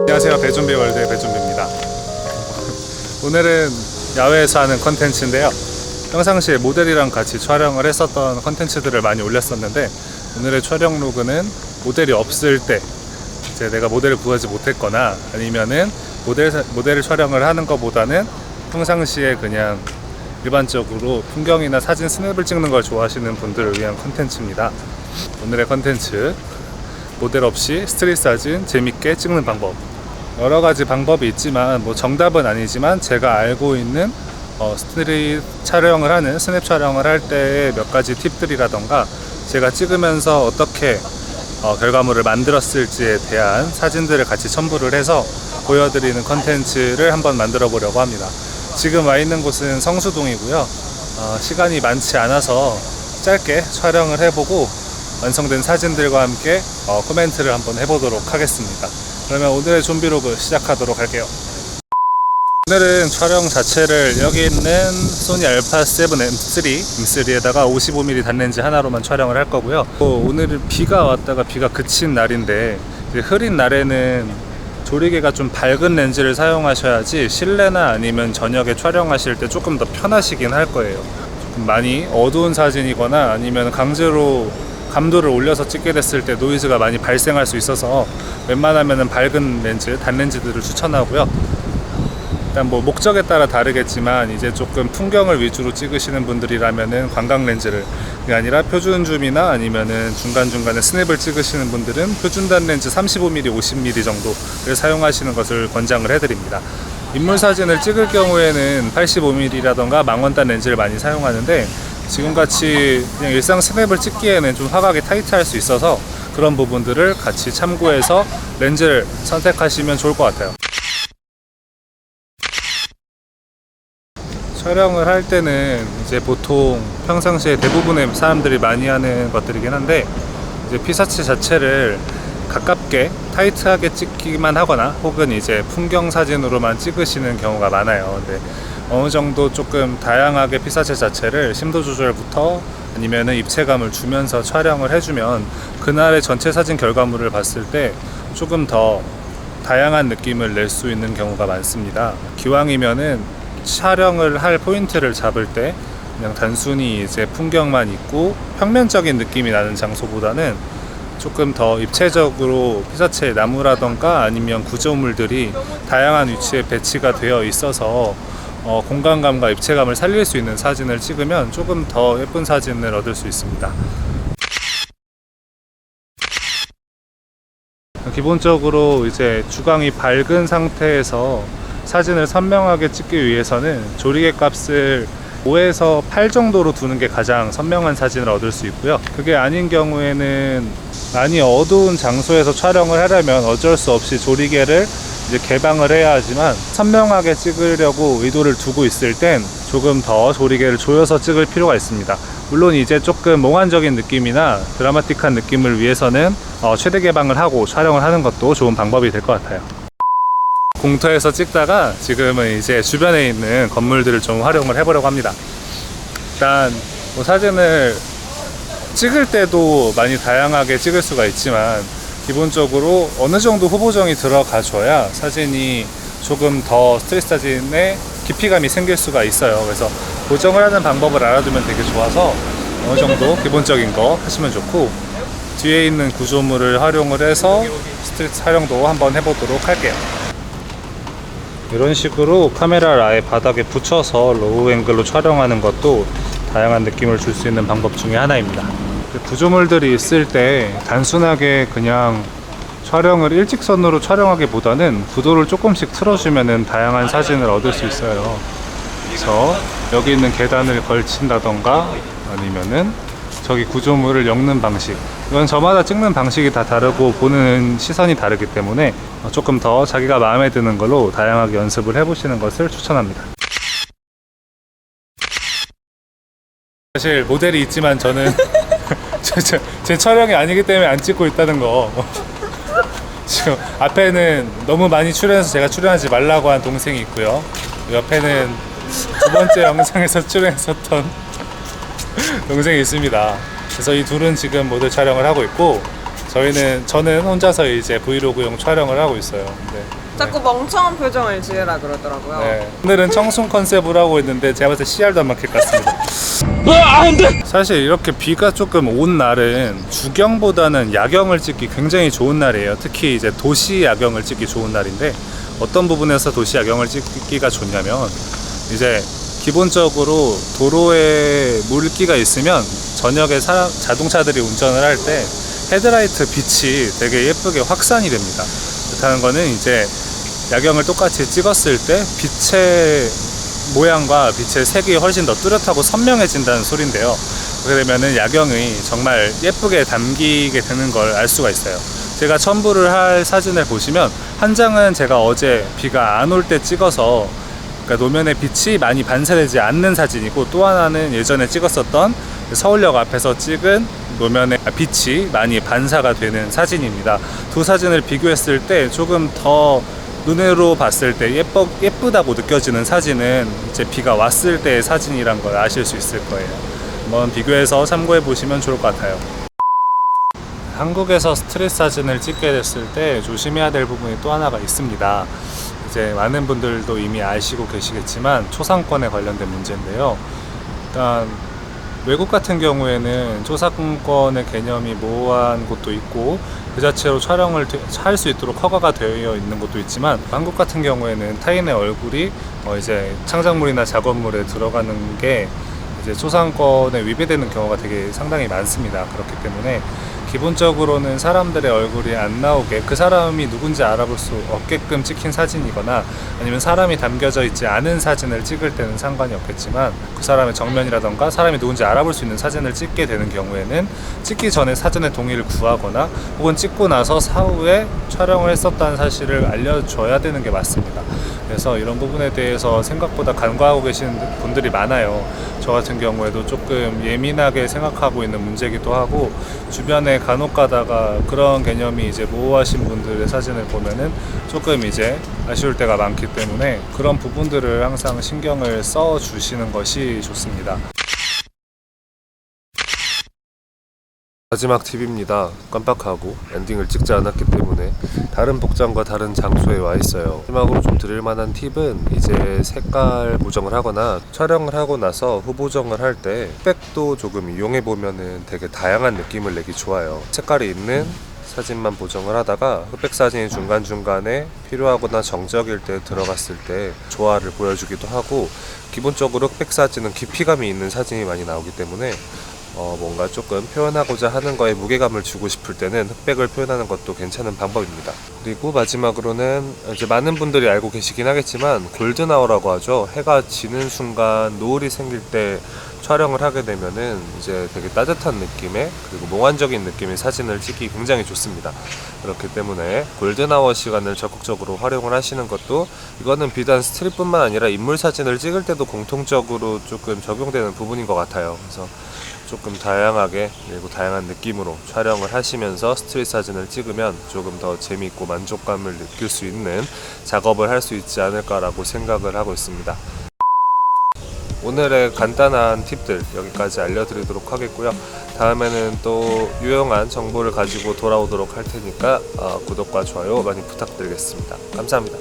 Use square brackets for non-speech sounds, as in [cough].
안녕하세요. 배준비 월드의 배준비입니다. 오늘은 야외에서 하는 컨텐츠인데요. 평상시에 모델이랑 같이 촬영을 했었던 컨텐츠들을 많이 올렸었는데 오늘의 촬영 로그는 모델이 없을 때 이제 내가 모델을 구하지 못했거나 아니면은 모델, 모델을 촬영을 하는 것보다는 평상시에 그냥 일반적으로 풍경이나 사진 스냅을 찍는 걸 좋아하시는 분들을 위한 컨텐츠입니다. 오늘의 컨텐츠 모델 없이 스트릿 사진 재밌게 찍는 방법 여러 가지 방법이 있지만 뭐 정답은 아니지만 제가 알고 있는 어, 스트릿 촬영을 하는 스냅 촬영을 할 때의 몇 가지 팁들이라던가 제가 찍으면서 어떻게 어, 결과물을 만들었을지에 대한 사진들을 같이 첨부를 해서 보여드리는 컨텐츠를 한번 만들어 보려고 합니다. 지금 와 있는 곳은 성수동이고요. 어, 시간이 많지 않아서 짧게 촬영을 해보고 완성된 사진들과 함께 어, 코멘트를 한번 해보도록 하겠습니다. 그러면 오늘의 좀비로그 시작하도록 할게요. 오늘은 촬영 자체를 여기 있는 소니 알파 7 M3 M3에다가 55mm 단렌즈 하나로만 촬영을 할 거고요. 또 오늘은 비가 왔다가 비가 그친 날인데 흐린 날에는 조리개가 좀 밝은 렌즈를 사용하셔야지 실내나 아니면 저녁에 촬영하실 때 조금 더 편하시긴 할 거예요. 많이 어두운 사진이거나 아니면 강제로 감도를 올려서 찍게 됐을 때 노이즈가 많이 발생할 수 있어서 웬만하면 밝은 렌즈, 단렌즈들을 추천하고요. 일단 뭐 목적에 따라 다르겠지만 이제 조금 풍경을 위주로 찍으시는 분들이라면은 관광 렌즈를 아니라 표준 줌이나 아니면은 중간 중간에 스냅을 찍으시는 분들은 표준단 렌즈 35mm, 50mm 정도를 사용하시는 것을 권장을 해드립니다. 인물 사진을 찍을 경우에는 85mm라던가 망원단 렌즈를 많이 사용하는데 지금같이 그냥 일상 스냅을 찍기에는 좀 화각이 타이트할 수 있어서 그런 부분들을 같이 참고해서 렌즈를 선택하시면 좋을 것 같아요. 촬영을 할 때는 이제 보통 평상시에 대부분의 사람들이 많이 하는 것들이긴 한데 이제 피사체 자체를 가깝게 타이트하게 찍기만 하거나 혹은 이제 풍경 사진으로만 찍으시는 경우가 많아요. 근데 어느 정도 조금 다양하게 피사체 자체를 심도 조절부터 아니면은 입체감을 주면서 촬영을 해주면 그날의 전체 사진 결과물을 봤을 때 조금 더 다양한 느낌을 낼 수 있는 경우가 많습니다. 기왕이면은 촬영을 할 포인트를 잡을 때 그냥 단순히 이제 풍경만 있고 평면적인 느낌이 나는 장소보다는 조금 더 입체적으로 피사체 나무라던가 아니면 구조물들이 다양한 위치에 배치가 되어 있어서 어, 공간감과 입체감을 살릴 수 있는 사진을 찍으면 조금 더 예쁜 사진을 얻을 수 있습니다. 기본적으로 이제 주광이 밝은 상태에서 사진을 선명하게 찍기 위해서는 조리개 값을 5에서 8 정도로 두는 게 가장 선명한 사진을 얻을 수 있고요. 그게 아닌 경우에는 많이 어두운 장소에서 촬영을 하려면 어쩔 수 없이 조리개를 이제 개방을 해야 하지만 선명하게 찍으려고 의도를 두고 있을 땐 조금 더 조리개를 조여서 찍을 필요가 있습니다. 물론 이제 조금 몽환적인 느낌이나 드라마틱한 느낌을 위해서는 어, 최대 개방을 하고 촬영을 하는 것도 좋은 방법이 될 것 같아요. 공터에서 찍다가 지금은 이제 주변에 있는 건물들을 좀 활용을 해보려고 합니다. 일단 뭐 사진을 찍을 때도 많이 다양하게 찍을 수가 있지만 기본적으로 어느 정도 후보정이 들어가줘야 사진이 조금 더 스트레스 사진에 깊이감이 생길 수가 있어요. 그래서 보정을 하는 방법을 알아두면 되게 좋아서 어느 정도 기본적인 거 하시면 좋고 뒤에 있는 구조물을 활용을 해서 스트레스 촬영도 한번 해보도록 할게요. 이런 식으로 카메라를 아예 바닥에 붙여서 로우 앵글로 촬영하는 것도 다양한 느낌을 줄 수 있는 방법 중에 하나입니다. 그 구조물들이 있을 때 단순하게 그냥 촬영을 일직선으로 촬영하기보다는 구도를 조금씩 틀어주면 다양한 사진을 얻을 수 있어요. 그래서 여기 있는 계단을 걸친다던가 아니면은 저기 구조물을 엮는 방식 이건 저마다 찍는 방식이 다 다르고 보는 시선이 다르기 때문에 조금 더 자기가 마음에 드는 걸로 다양하게 연습을 해보시는 것을 추천합니다. 사실 모델이 있지만 저는 [laughs] [laughs] 제, 제, 제 촬영이 아니기 때문에 안 찍고 있다는 거 [laughs] 지금 앞에는 너무 많이 출연해서 제가 출연하지 말라고 한 동생이 있고요 옆에는 두 번째 영상에서 [laughs] 출연했었던 동생이 있습니다. 그래서 이 둘은 지금 모델 촬영을 하고 있고 저희는 저는 혼자서 이제 브이로그용 촬영을 하고 있어요. 근데 자꾸 멍청한 표정을 지으라 그러더라고요. 네. 오늘은 청순 컨셉으로 하고 있는데 제가 봤을 때 CR도 안 막힐 것 같습니다. 사실 이렇게 비가 조금 온 날은 주경보다는 야경을 찍기 굉장히 좋은 날이에요. 특히 이제 도시 야경을 찍기 좋은 날인데 어떤 부분에서 도시 야경을 찍기가 좋냐면 이제 기본적으로 도로에 물기가 있으면 저녁에 사람, 자동차들이 운전을 할 때 헤드라이트 빛이 되게 예쁘게 확산이 됩니다. 그렇다는 거는 이제 야경을 똑같이 찍었을 때 빛의 모양과 빛의 색이 훨씬 더 뚜렷하고 선명해진다는 소린데요. 그렇게 되면은 야경이 정말 예쁘게 담기게 되는 걸 알 수가 있어요. 제가 첨부를 할 사진을 보시면 한 장은 제가 어제 비가 안 올 때 찍어서 그러니까 노면의 빛이 많이 반사되지 않는 사진이고 또 하나는 예전에 찍었었던 서울역 앞에서 찍은 노면의 빛이 많이 반사가 되는 사진입니다. 두 사진을 비교했을 때 조금 더 눈으로 봤을 때 예뻐, 예쁘다고 느껴지는 사진은 이제 비가 왔을 때의 사진이란 걸 아실 수 있을 거예요. 한번 비교해서 참고해 보시면 좋을 것 같아요. 한국에서 스트릿 사진을 찍게 됐을 때 조심해야 될 부분이 또 하나가 있습니다. 이제 많은 분들도 이미 아시고 계시겠지만 초상권에 관련된 문제인데요. 일단 외국 같은 경우에는 초상권의 개념이 모호한 곳도 있고 그 자체로 촬영을 할 수 있도록 허가가 되어 있는 곳도 있지만 한국 같은 경우에는 타인의 얼굴이 어 이제 창작물이나 작업물에 들어가는 게 이제 초상권에 위배되는 경우가 되게 상당히 많습니다. 그렇기 때문에 기본적으로는 사람들의 얼굴이 안 나오게 그 사람이 누군지 알아볼 수 없게끔 찍힌 사진이거나 아니면 사람이 담겨져 있지 않은 사진을 찍을 때는 상관이 없겠지만 그 사람의 정면이라던가 사람이 누군지 알아볼 수 있는 사진을 찍게 되는 경우에는 찍기 전에 사전에 동의를 구하거나 혹은 찍고 나서 사후에 촬영을 했었다는 사실을 알려줘야 되는 게 맞습니다. 그래서 이런 부분에 대해서 생각보다 간과하고 계시는 분들이 많아요. 저 같은 경우에도 조금 예민하게 생각하고 있는 문제기도 하고 주변에 간혹 가다가 그런 개념이 이제 모호하신 분들의 사진을 보면은 조금 이제 아쉬울 때가 많기 때문에 그런 부분들을 항상 신경을 써 주시는 것이 좋습니다. 마지막 팁입니다. 깜빡하고 엔딩을 찍지 않았기 때문에 다른 복장과 다른 장소에 와 있어요. 마지막으로 좀 드릴 만한 팁은 이제 색깔 보정을 하거나 촬영을 하고 나서 후보정을 할때 흑백도 조금 이용해 보면은 되게 다양한 느낌을 내기 좋아요. 색깔이 있는 사진만 보정을 하다가 흑백 사진이 중간중간에 필요하거나 정적일 때 들어갔을 때 조화를 보여주기도 하고 기본적으로 흑백 사진은 깊이감이 있는 사진이 많이 나오기 때문에 어, 뭔가 조금 표현하고자 하는 거에 무게감을 주고 싶을 때는 흑백을 표현하는 것도 괜찮은 방법입니다. 그리고 마지막으로는 이제 많은 분들이 알고 계시긴 하겠지만 골든아워라고 하죠. 해가 지는 순간 노을이 생길 때 촬영을 하게 되면은 이제 되게 따뜻한 느낌의 그리고 몽환적인 느낌의 사진을 찍기 굉장히 좋습니다. 그렇기 때문에 골든아워 시간을 적극적으로 활용을 하시는 것도 이거는 비단 스트릿뿐만 아니라 인물 사진을 찍을 때도 공통적으로 조금 적용되는 부분인 것 같아요. 그래서 조금 다양하게 그리고 다양한 느낌으로 촬영을 하시면서 스트릿 사진을 찍으면 조금 더 재미있고 만족감을 느낄 수 있는 작업을 할 수 있지 않을까라고 생각을 하고 있습니다. 오늘의 간단한 팁들 여기까지 알려드리도록 하겠고요. 다음에는 또 유용한 정보를 가지고 돌아오도록 할 테니까 어, 구독과 좋아요 많이 부탁드리겠습니다. 감사합니다.